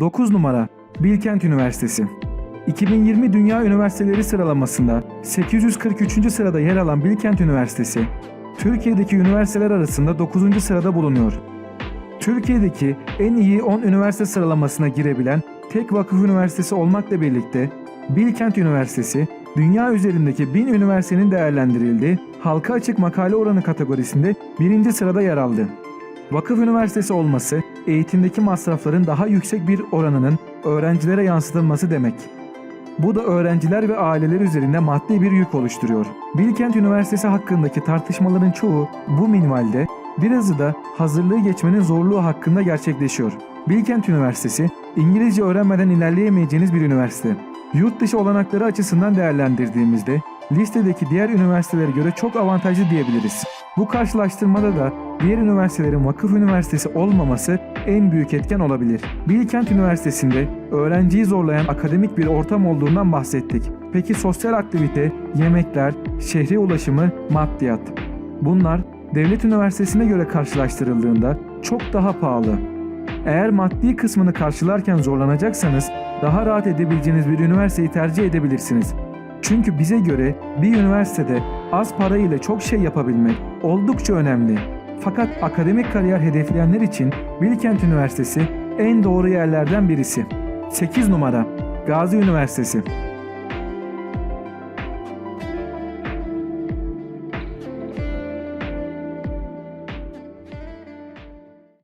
Dokuz numara Bilkent Üniversitesi 2020 Dünya Üniversiteleri sıralamasında 843. sırada yer alan Bilkent Üniversitesi, Türkiye'deki üniversiteler arasında 9. sırada bulunuyor. Türkiye'deki en iyi 10 üniversite sıralamasına girebilen tek vakıf üniversitesi olmakla birlikte Bilkent Üniversitesi, dünya üzerindeki 1000 üniversitenin değerlendirildiği halka açık makale oranı kategorisinde birinci sırada yer aldı. Vakıf üniversitesi olması, eğitimdeki masrafların daha yüksek bir oranının öğrencilere yansıtılması demek. Bu da öğrenciler ve aileler üzerinde maddi bir yük oluşturuyor. Bilkent Üniversitesi hakkındaki tartışmaların çoğu bu minvalde, birazı da hazırlığı geçmenin zorluğu hakkında gerçekleşiyor. Bilkent Üniversitesi, İngilizce öğrenmeden ilerleyemeyeceğiniz bir üniversite. Yurt dışı olanakları açısından değerlendirdiğimizde, listedeki diğer üniversitelere göre çok avantajlı diyebiliriz. Bu karşılaştırmada da diğer üniversitelerin vakıf üniversitesi olmaması en büyük etken olabilir. Bilkent Üniversitesi'nde öğrenciyi zorlayan akademik bir ortam olduğundan bahsettik. Peki sosyal aktivite, yemekler, şehre ulaşımı, maddiyat. Bunlar devlet üniversitesine göre karşılaştırıldığında çok daha pahalı. Eğer maddi kısmını karşılarken zorlanacaksanız daha rahat edebileceğiniz bir üniversiteyi tercih edebilirsiniz. Çünkü bize göre bir üniversitede az para ile çok şey yapabilmek oldukça önemli. Fakat akademik kariyer hedefleyenler için Bilkent Üniversitesi en doğru yerlerden birisi. 8 numara Gazi Üniversitesi